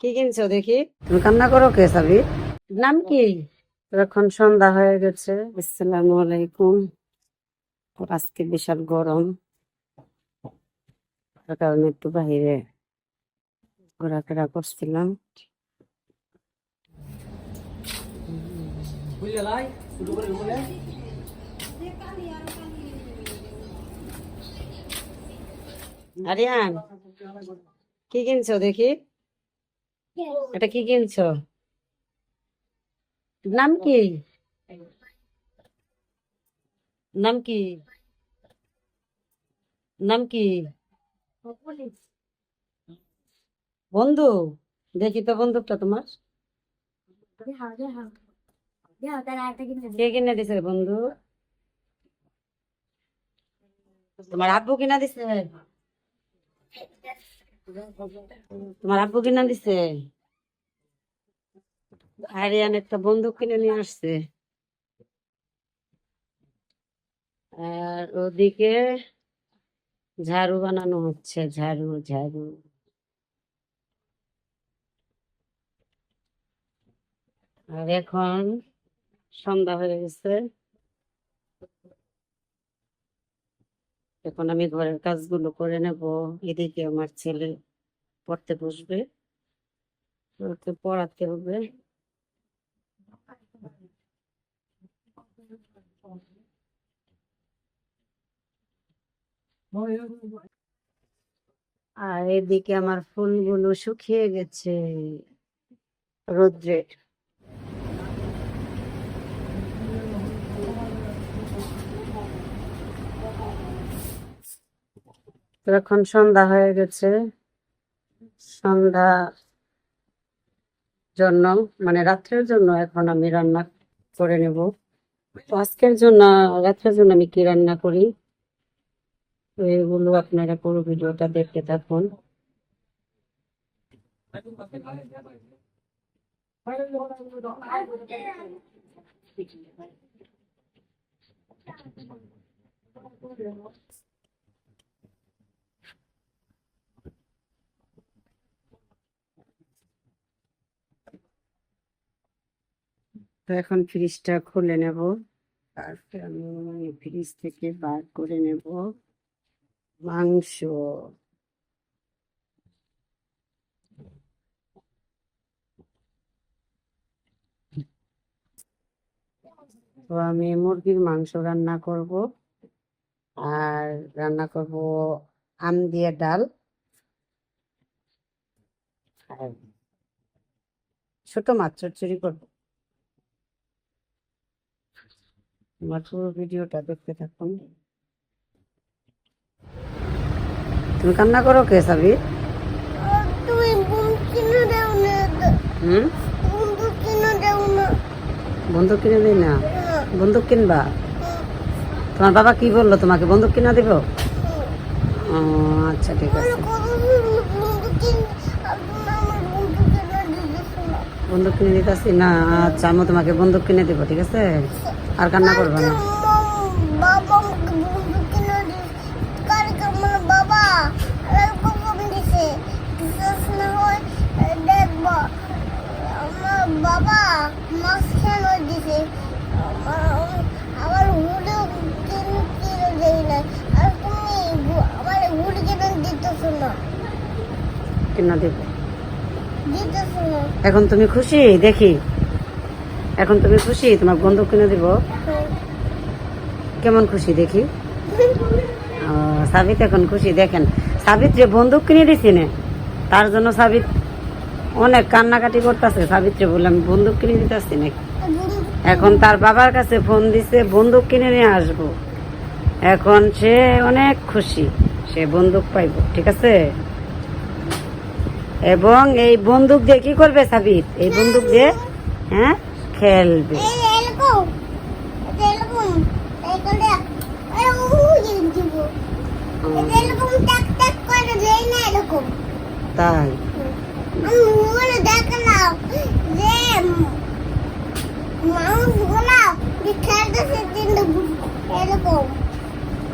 কি কিনছো দেখি? তুমি কান্না করো কে সাবি? নাম কি? এখন সন্ধ্যা হয়ে গেছে। আসসালামু আলাইকুম। আজকে বিশাল গরম। তার কারণে একটু বাহিরে ঘোরাফেরা করছিলাম। আরিয়ান কি কিনছো দেখি? এটা কি কিনছো? নাম কি? নাম কি? নাম কি? বন্ধু, দেখি তো বন্ধুটা তোমার। কে কিনে দিছে বন্ধু? তোমার আব্বু কিনা দিছে। তোমার আব্বু কিনা দিছে? আরিয়ান একটা বন্দুক কিনে নিয়ে আসছে। আর ওদিকে ঝাড়ু বানানো হচ্ছে, ঝাড়ু ঝাড়ু। আর এখন সন্ধ্যা হয়ে গেছে। এখন আমি ঘরের কাজগুলো করে নেব, এদিকে আমার ছেলে পড়তে বসবে। পড়াতে হবে। আর এদিকে আমার ফুলগুলো শুকিয়ে গেছে রোদ্রে তো এখন সন্ধ্যা হয়ে গেছে। সন্ধ্যা জন্য মানে রাত্রের জন্য এখন আমি রান্না করে নেব। আজকের জন্য, রাত্রের জন্য আমি কি রান্না করি? এগুলো আপনারা পুরো ভিডিওটা দেখতে থাকুন। তো এখন ফ্রিজটা খুলে নেব। তারপরে আমি ফ্রিজ থেকে বার করে নেব। মাংস। তো আমি মুরগির মাংস রান্না করব। আর রান্না করব আম দিয়ে ডাল। ছোট মাছ চচ্চড়ি করব। আমার পুরো ভিডিওটা দেখতে থাকুন। তুমি কান্না করো কে সাবি? বন্দুক কিনে দাও না। হুম? বন্দুক কিনে দাও না। বন্দুক কিনে দিই না? বন্দুক কিনবা? তোমার বাবা কি বলল তোমাকে বন্দুক কিনা দিব? ও আচ্ছা ঠিক আছে। বন্দুক কিন কিনে দিয়েছে না আচ্ছা আমি তোমাকে বন্দুক কিনে দিব ঠিক আছে? আর কান্না করবা না। বাবা দিছে আমার বাবা মাছ কেন দিছে আমার আমার হুডে কিনে কিনে দেয় না আর তুমি আমার হুড কিনে দিতেছো না কিনা দিব। দিতেছো না এখন তুমি খুশি? দেখি। এখন তুমি খুশি? তোমার বন্দুক কিনে দিব? কেমন খুশি দেখি? সাবিত এখন খুশি, দেখেন। সাবিত যে বন্দুক কিনে দিছি না, তার জন্য সাবিত অনেক কান্নাকাটি করতেছে। সাবিত্রে বললাম, বন্দুক কিনে দিতেছি নাকি এখন তার বাবার কাছে ফোন দিছে, বন্দুক কিনে নিয়ে আসব। এখন সে অনেক খুশি, সে বন্দুক পাইব, ঠিক আছে? এবং এই বন্দুক দিয়ে কি করবে সাবিত? এই বন্দুক দিয়ে হ্যাঁ? খেলবে। তাই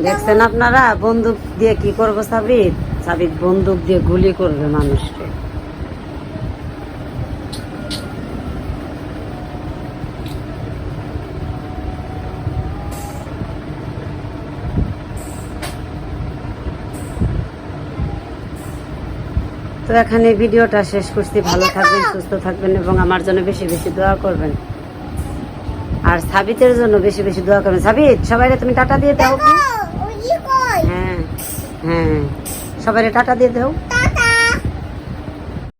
দেখছেন আপনারা? বন্দুক দিয়ে কি করব সাবিত? সাবিত বন্দুক দিয়ে গুলি করবে মানুষকে। তো এখানে ভিডিওটা শেষ করছি। ভালো থাকবেন সুস্থ থাকবেন এবং আমার জন্য বেশি বেশি দোয়া করবেন। আর সাবিতের জন্য বেশি বেশি দোয়া করবেন। সাবিত সবাই তুমি টাটা দিয়ে দাও। হ্যাঁ হ্যাঁ সবাই টাটা দিয়ে দাও।